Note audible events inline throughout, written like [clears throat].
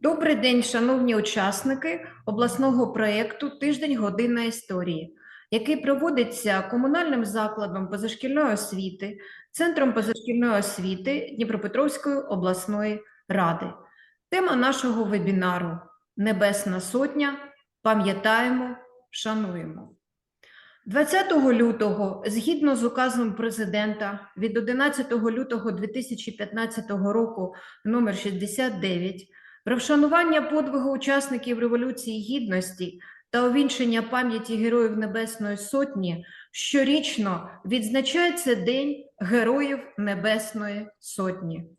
Добрий день, шановні учасники обласного проєкту Тиждень година історії, який проводиться комунальним закладом позашкільної освіти, Центром позашкільної освіти Дніпропетровської обласної ради. Тема нашого вебінару Небесна Сотня. Пам'ятаємо, шануємо. 20 лютого, згідно з указом президента від 11 лютого 2015 року номер 69 про вшанування подвигу учасників Революції Гідності та увінчення пам'яті Героїв Небесної Сотні щорічно відзначається День Героїв Небесної Сотні.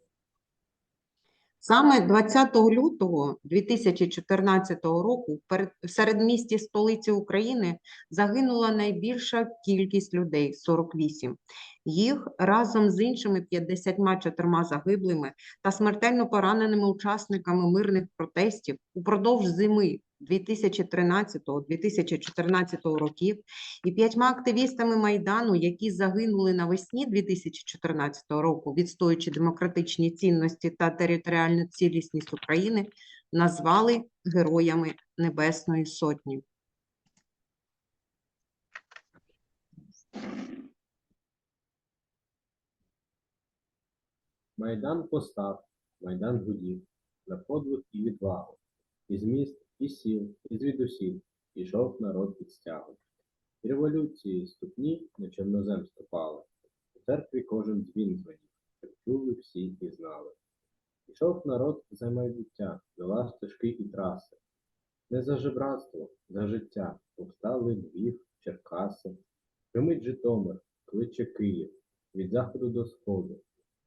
Саме 20 лютого 2014 року в середмісті столиці України загинула найбільша кількість людей 48. Їх разом з іншими 54 загиблими та смертельно пораненими учасниками мирних протестів упродовж зими 2013-2014 років і п'ятьма активістами Майдану, які загинули навесні 2014 року, відстоюючи демократичні цінності та територіальну цілісність України, назвали Героями Небесної Сотні. Майдан постав, Майдан гудів, на подвиг і відвагу. Із міст, і сіл, і звідусіль ішов народ під стягом. І революції ступні на чорнозем ступали. У церкві кожен дзвін дзвонів, щоб чули всі і знали. Ішов народ за майбуття, вела стежки і траси. Не за жебратство, за життя повстали Львів, Черкаси. Примить Житомир, кличе Київ, від заходу до сходу.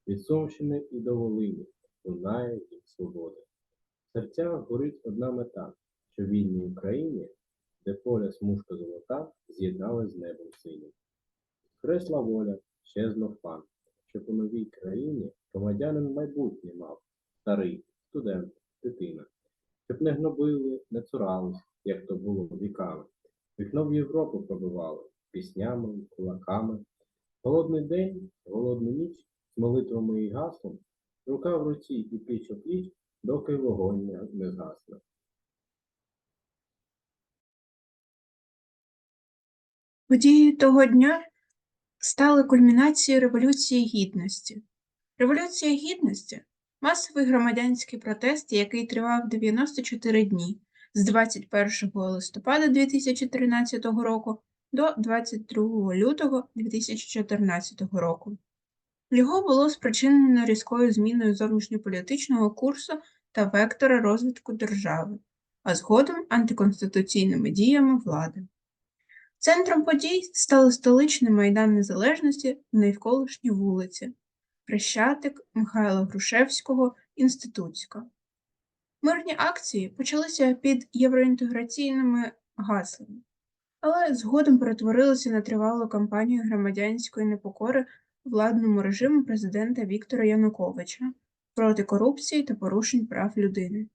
Від Сумщини і до Волині лунає їх свободи. В серцях горить одна мета, що вільній Україні, де поля смужка золота, з'єднали з небом синім. Кресла воля, щезнув пан, щоб у новій країні громадянин майбутнє мав, старий, студент, дитина, щоб не гнобили, не цурались, як то було віками. Вікно в Європу пробивали піснями, кулаками. Голодний день, голодну ніч з молитвами і гаслом, рука в руці і пліч о пліч, доки вогонь не згасне. Події того дня стали кульмінацією Революції Гідності. Революція Гідності масовий громадянський протест, який тривав 94 дні з 21 листопада 2013 року до 22 лютого 2014 року. Його було спричинено різкою зміною зовнішньополітичного курсу та вектора розвитку держави, а згодом антиконституційними діями влади. Центром подій стали столичний Майдан Незалежності в навколишній вулиці, Хрещатик, Михайла Грушевського, Інститутська. Мирні акції почалися під євроінтеграційними гаслами, але згодом перетворилися на тривалу кампанію громадянської непокори владному режиму президента Віктора Януковича проти корупції та порушень прав людини.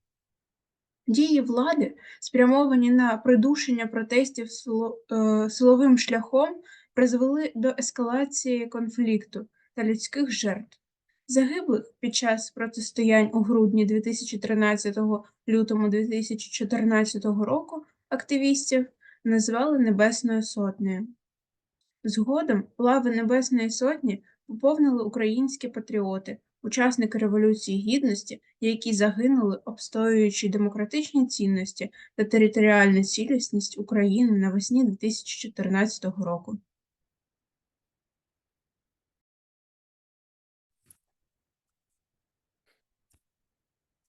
Дії влади, спрямовані на придушення протестів е, силовим шляхом, призвели до ескалації конфлікту та людських жертв. Загиблих під час протистоянь у грудні 2013 лютому 2014 року активістів назвали Небесною Сотнею. Згодом лави Небесної Сотні поповнили українські патріоти, учасники Революції Гідності, які загинули, обстоюючи демократичні цінності та територіальну цілісність України навесні 2014 року.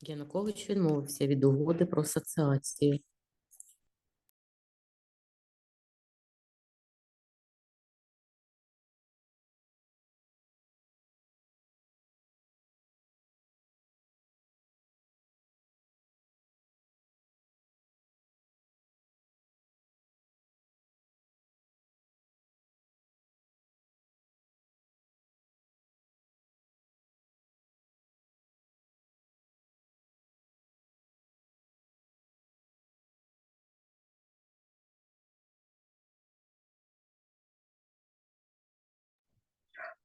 Янукович відмовився від угоди про асоціацію.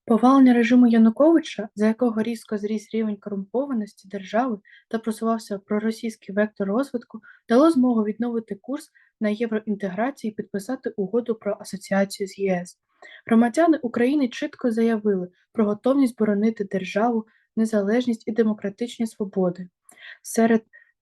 Повалення режиму Януковича, за якого різко зріс рівень корумпованості держави та просувався проросійський вектор розвитку, дало змогу відновити курс на євроінтеграцію і підписати угоду про асоціацію з ЄС. Громадяни України чітко заявили про готовність боронити державу, незалежність і демократичні свободи. Серед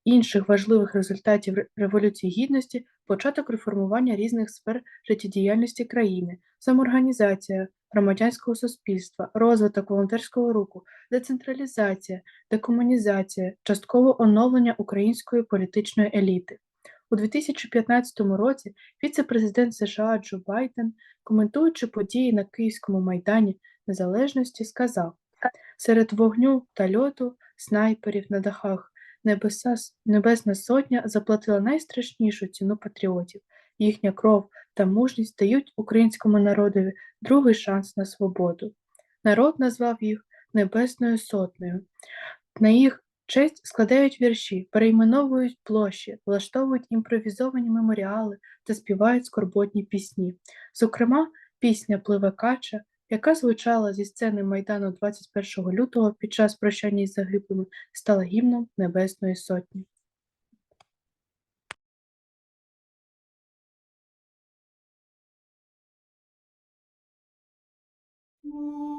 інших важливих результатів Революції Гідності початок реформування різних сфер життєдіяльності країни, самоорганізація громадянського суспільства, розвиток волонтерського руху, децентралізація, декомунізація, часткове оновлення української політичної еліти. У 2015 році віце-президент США Джо Байден, коментуючи події на Київському майдані Незалежності, сказав: серед вогню та льоту, снайперів на дахах, небеса, Небесна Сотня заплатила найстрашнішу ціну патріотів. Їхня кров та мужність дають українському народові другий шанс на свободу. Народ назвав їх Небесною Сотнею. На їх честь складають вірші, перейменовують площі, влаштовують імпровізовані меморіали та співають скорботні пісні. Зокрема, пісня Пливе кача, яка звучала зі сцени Майдану 21 лютого під час прощання із загиблими, стала гімном Небесної Сотні. Ей,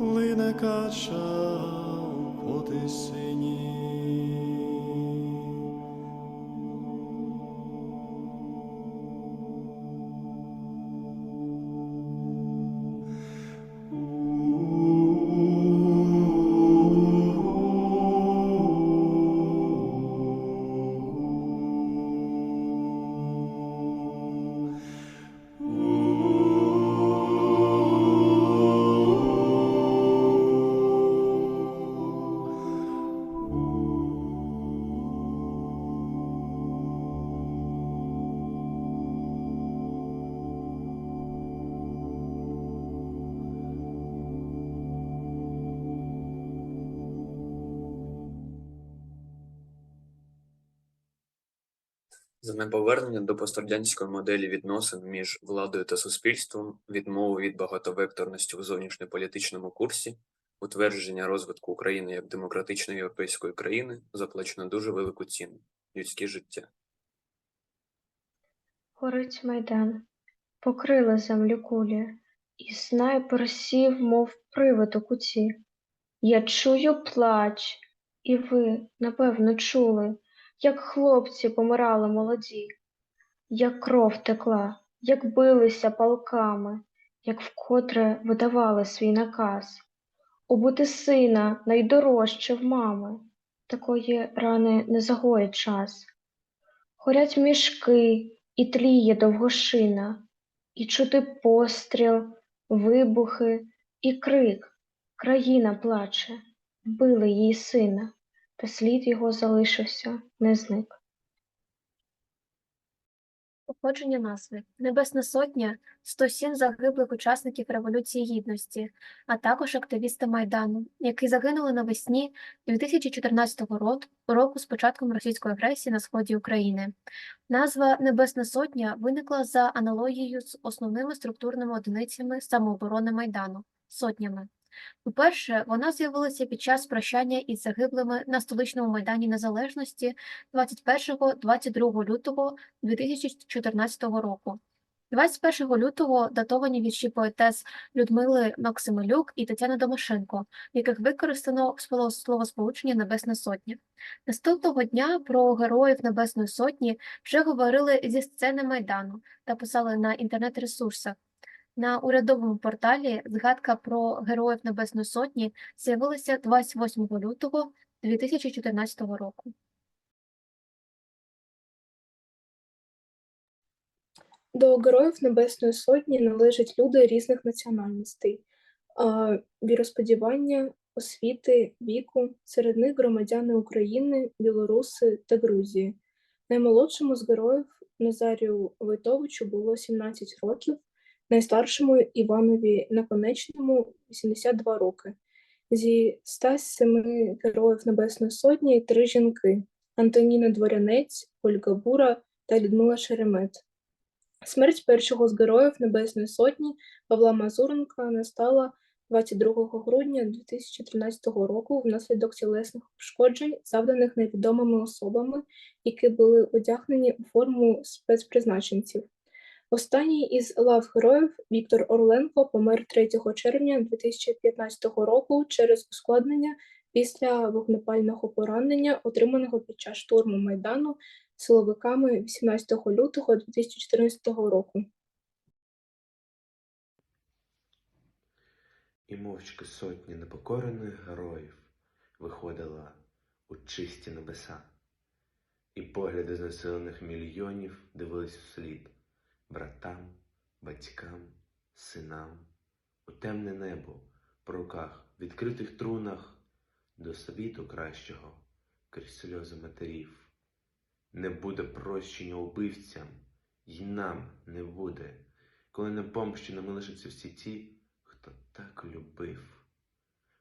плине кача по тисині. За неповернення до пострадянської моделі відносин між владою та суспільством, відмову від багатовекторності у зовнішньополітичному курсі, утвердження розвитку України як демократичної європейської країни заплачено дуже велику ціну людське життя. Горить майдан, покрила землю кулі, і снайпер сів, мов привид у куті. Я чую плач, і ви, напевно, чули, як хлопці помирали молоді, як кров текла, як билися палками, як вкотре видавали свій наказ. Убити сина найдорожче в мами, такої рани не загоїть час. Горять мішки, і тліє довгошина, і чути постріл, вибухи і крик. Країна плаче, вбили її сина, та слід його залишився, не зник. Походження назви Небесна Сотня 107 загиблих учасників Революції Гідності, а також активісти Майдану, які загинули навесні 2014 ро- року з початком російської агресії на сході України. Назва Небесна Сотня виникла за аналогією з основними структурними одиницями самооборони Майдану сотнями. По-перше, вона з'явилася під час прощання із загиблими на столичному майдані Незалежності 21-22 лютого 2014 року. 21 лютого датовані вірші поетес Людмили Максимилюк і Тетяни Домашенко, яких використано слово- словосполучення Небесна Сотня. Наступного дня про героїв Небесної Сотні вже говорили зі сцени Майдану та писали на інтернет-ресурсах. На урядовому порталі згадка про героїв Небесної Сотні з'явилася 28 лютого 2014 року. До Героїв Небесної Сотні належать люди різних національностей, віросподівання, освіти, віку, серед них громадяни України, Білоруси та Грузії. Наймолодшому з героїв Назарію Войтовичу було 17 років, найстаршому Іванові Наконечному 82 роки. Зі 107 героїв Небесної Сотні три жінки: Антоніна Дворянець, Ольга Бура та Людмила Шеремет. Смерть першого з героїв Небесної Сотні Павла Мазуренка настала 22 грудня 2013 року внаслідок тілесних ушкоджень, завданих невідомими особами, які були одягнені у форму спецпризначенців. Останній із лав героїв Віктор Орленко помер 3 червня 2015 року через ускладнення після вогнепального поранення, отриманого під час штурму Майдану силовиками 18 лютого 2014 року. І мовчки сотні непокорених героїв виходила у чисті небеса, і погляди знесилених мільйонів дивились вслід братам, батькам, синам, у темне небо, по руках, відкритих трунах до світу кращого крізь сльози матерів. Не буде прощення убивцям, й нам не буде, коли непомщеними лишаться всі ті, хто так любив,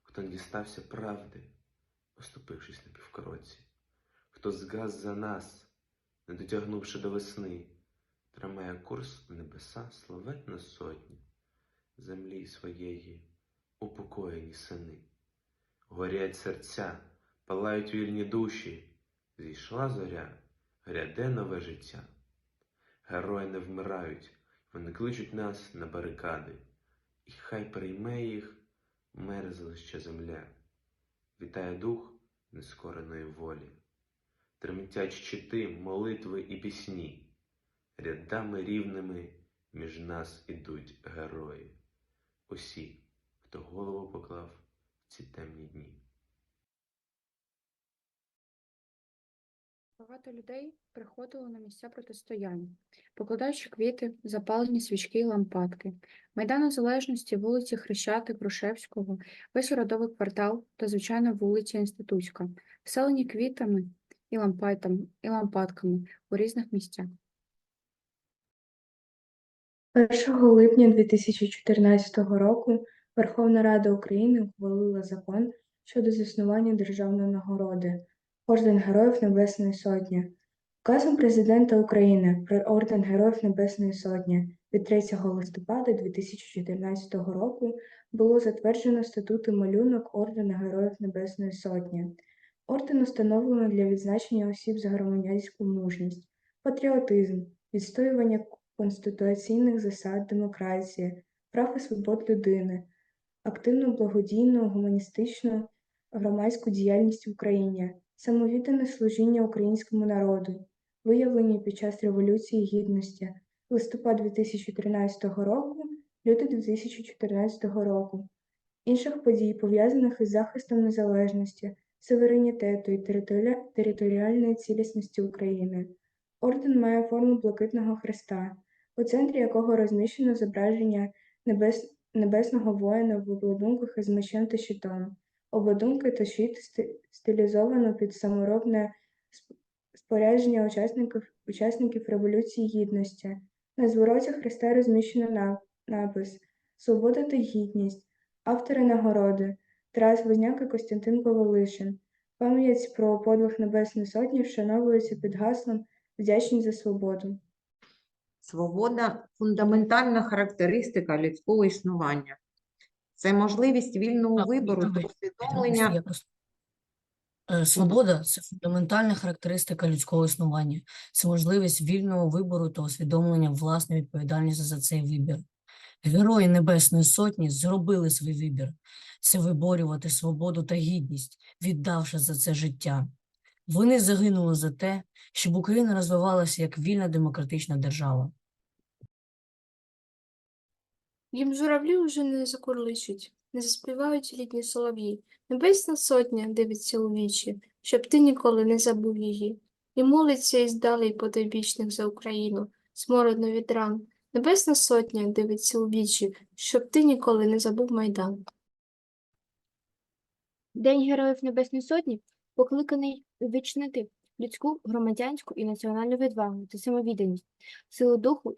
хто не дістався правди, поступившись на півкроці, хто згас за нас, не дотягнувши до весни, тримає курс в небеса славетна сотня, землі своєї упокоєні сини. Горять серця, палають вільні душі, зійшла зоря, гряде нове життя. Герої не вмирають, вони кличуть нас на барикади, і хай прийме їх мерзлища земля. Вітає дух нескореної волі, тремтять щити, молитви і пісні, рядами рівними між нас ідуть герої, усі, хто голову поклав в ці темні дні. Багато людей приходило на місця протистояння, покладаючи квіти, запалені свічки й лампадки. Майдан Незалежності, вулиці Хрещатик, Грушевського, весь урядовий квартал та, звичайно, вулиця Інститутська, вселені квітами і і лампадками у різних місцях. 1 липня 2014 року Верховна Рада України ухвалила закон щодо заснування державної нагороди Орден Героїв Небесної Сотні. Указом Президента України про Орден Героїв Небесної Сотні від 3 листопада 2014 року було затверджено статут і малюнок Ордена Героїв Небесної Сотні. Орден установлено для відзначення осіб за громадянську мужність, патріотизм, відстоювання конституційних засад демократії, прав і свобод людини, активну благодійну, гуманістичну громадську діяльність в Україні, самовіддане служіння українському народу, виявлені під час Революції Гідності, листопад 2013 року, лютий 2014 року, інших подій, пов'язаних із захистом незалежності, суверенітету і територіа- територіальної цілісності України. Орден має форму блакитного хреста, у центрі якого розміщено зображення небес... небесного воїна в обладунках із мечем та щитом. Обладунки та щит стилізовано під саморобне спорядження учасників, учасників Революції Гідності. На звороті хреста розміщено напис Свобода та гідність, автори нагороди Тарас Возняк і Костянтин Ковалишин. Пам'ять про подвиг Небесної Сотні вшановується під гаслом Вдячність за свободу. Свобода фундаментальна характеристика людського існування. Це можливість вільного вибору та усвідомлення. Е, Свобода це фундаментальна характеристика людського існування. Це можливість вільного вибору та усвідомлення власної відповідальності за цей вибір. Герої Небесної Сотні зробили свій вибір це виборювати свободу та гідність, віддавши за це життя. Вони загинули за те, щоб Україна розвивалася як вільна демократична держава. Їм журавлі уже не закурличуть, не заспівають літні солов'ї. Небесна сотня дивиться у вічі, щоб ти ніколи не забув її. І молиться із далей потойбічних за Україну, смородно від ран. Небесна сотня дивиться у вічі, щоб ти ніколи не забув Майдан. День Героїв Небесної Сотні покликаний увічнити людську, громадянську і національну відвагу та самовідданість, силу духу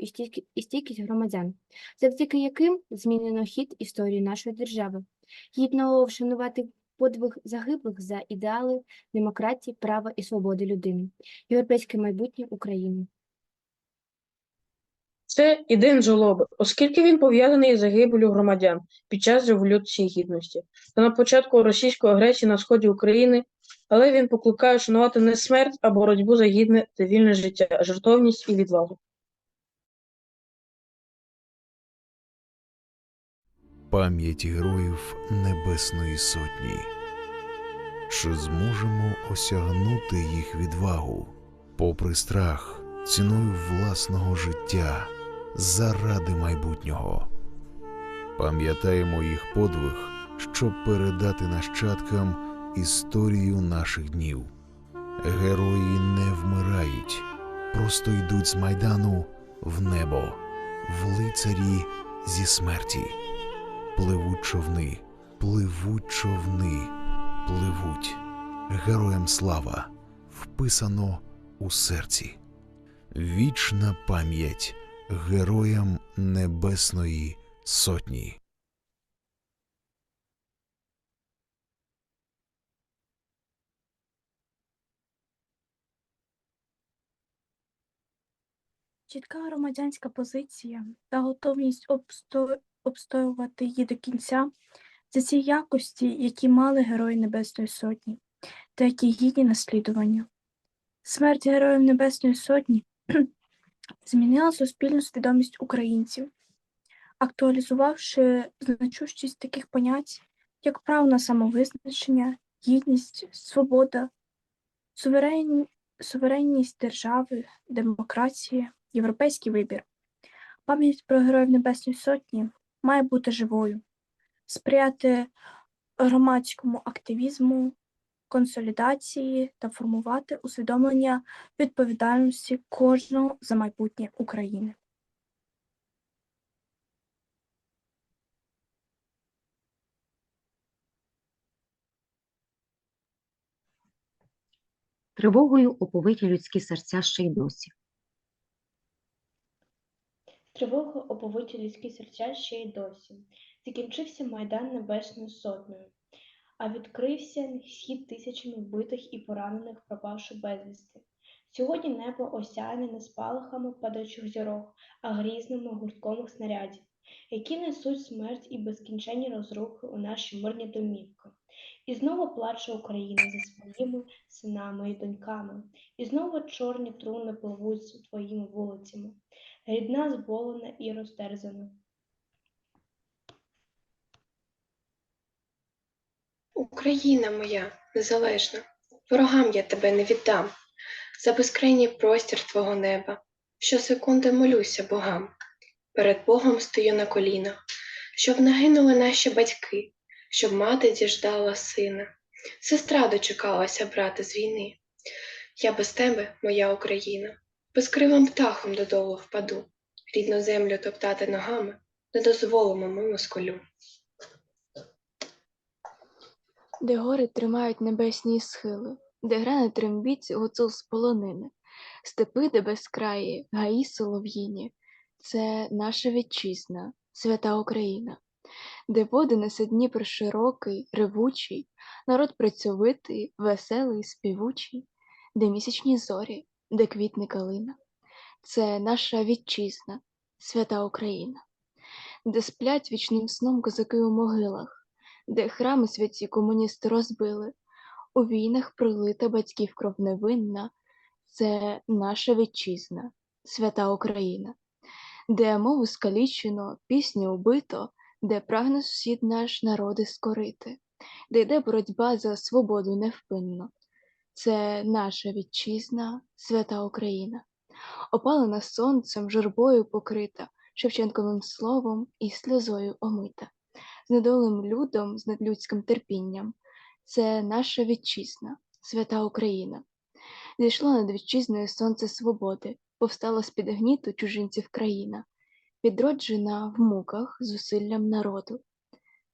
і стійкість громадян, завдяки яким змінено хід історії нашої держави. Гідно вшанувати подвиг загиблих за ідеали демократії, права і свободи людини, європейське майбутнє України. Це і день жолоби, оскільки він пов'язаний із загибелю громадян під час Революції Гідності та на початку російської агресії на сході України, але він покликає шанувати не смерть, а боротьбу за гідне та вільне життя, жертовність і відвагу. Пам'ять героїв Небесної Сотні. Чи зможемо осягнути їх відвагу, попри страх, ціною власного життя, заради майбутнього? Пам'ятаємо їх подвиг, щоб передати нащадкам історію наших днів. Герої не вмирають, просто йдуть з майдану в небо, в лицарі зі смерті. Пливуть човни, пливуть човни, пливуть. Героям слава вписано у серці. Вічна пам'ять героям Небесної Сотні. Чітка громадянська позиція та готовність обсто- обстоювати її до кінця це ці якості, які мали герої Небесної Сотні, та які гідні наслідування. Смерть Героїв Небесної Сотні [clears throat] змінила суспільну свідомість українців, актуалізувавши значущість таких понять, як право на самовизначення, гідність, свобода, суверен... суверенність держави, демократія, європейський вибір. Пам'ять про Героїв Небесної Сотні має бути живою, сприяти громадському активізму, консолідації та формувати усвідомлення відповідальності кожного за майбутнє України. Тривогою оповиті людські серця ще й досі. Тривога оповиті людські серця ще й досі. Закінчився майдан Небесною Сотнею, а відкрився схід тисячами вбитих і поранених, пропавши безвісти. Сьогодні небо осяяне не спалахами падаючих зірок, а грізними гуртком снарядів, які несуть смерть і безкінченні розрухи у наші мирні домівки. І знову плаче Україна за своїми синами і доньками, і знову чорні труни пливуть твоїми вулицями, рідна зболена і розтерзана. Україна моя незалежна, ворогам я тебе не віддам, за безкрайній простір твого неба, щосекунди молюся богам. Перед Богом стою на колінах, щоб нагинули наші батьки, щоб мати діждала сина, сестра дочекалася брата з війни. Я без тебе, моя Україна, безкрилим птахом додолу впаду, рідну землю топтати ногами не дозволимо ми москалю. де гори тримають небесні схили, де гране трембіць гуцул з полонини, степи, де безкраї, гаї солов'їні, це наша вітчизна, свята Україна, де води несе Дніпр широкий, ревучий, народ працьовитий, веселий, співучий, де місячні зорі, де квітне калина, це наша вітчизна, свята Україна, де сплять вічним сном козаки у могилах де храми святі комуністи розбили, у війнах пролита батьків кров невинна, це наша вітчизна, свята Україна, де мову скалічено, пісні убито, де прагне сусід наш народи скорити, де йде боротьба за свободу невпинно. Це наша вітчизна, свята Україна, опалена сонцем, журбою покрита, Шевченковим словом і сльозою омита з недолим людом, з надлюдським терпінням. Це наша вітчизна, свята Україна. Зійшло над вітчизною сонце свободи, повстала з-під гніту чужинців країна, відроджена в муках зусиллям народу.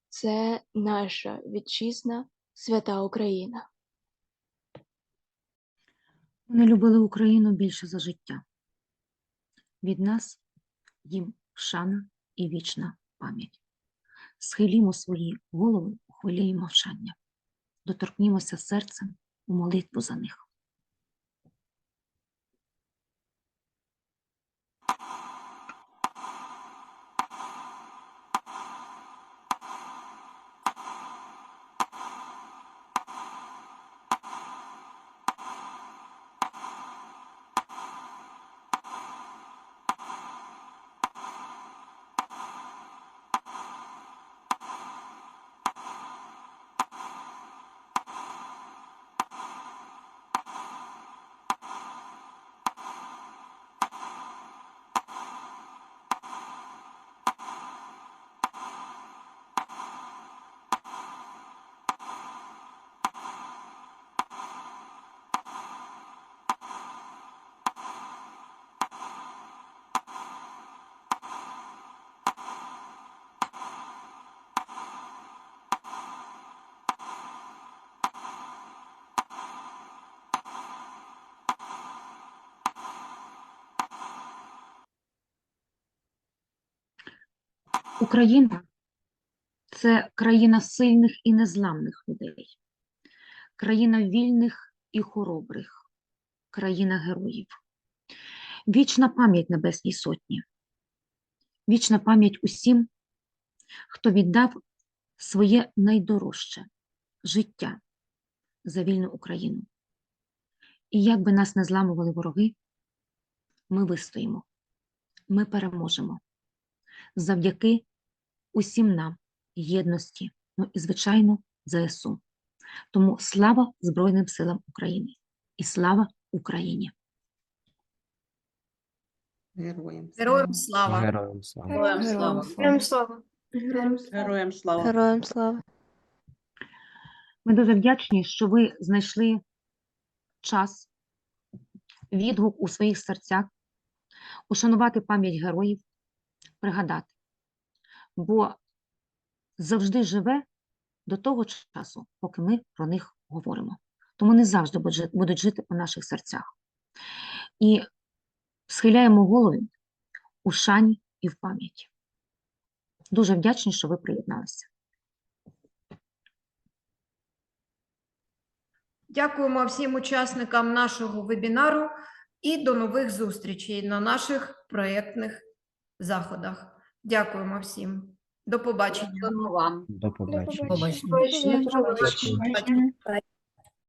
Це наша вітчизна, свята Україна. Вони любили Україну більше за життя. Від нас їм шана і вічна пам'ять. Схилімо свої голови у хвилі мовчання, доторкнімося серцем у молитву за них. Україна це країна сильних і незламних людей, країна вільних і хоробрих, країна героїв. Вічна пам'ять Небесній Сотні, вічна пам'ять усім, хто віддав своє найдорожче життя за вільну Україну. І як би нас не зламували вороги, ми вистоїмо, ми переможемо завдяки усім нам, єдності, ну і, звичайно, ЗСУ. Тому слава Збройним силам України і слава Україні! Героям Героям слава! Героям слава! Героям слава! Героям слава! Героям слава! Героям слава! Ми дуже вдячні, що ви знайшли час, відгук у своїх серцях, ушанувати пам'ять героїв, пригадати, бо завжди живе до того часу, поки ми про них говоримо. Тому не завжди будуть жити у наших серцях. І схиляємо голови у шані і в пам'яті. Дуже вдячні, що ви приєдналися. Дякуємо всім учасникам нашого вебінару і до нових зустрічей на наших проєктних заходах. Дякуємо всім. До побачення. вам. До побачення. Побачення. Побачення.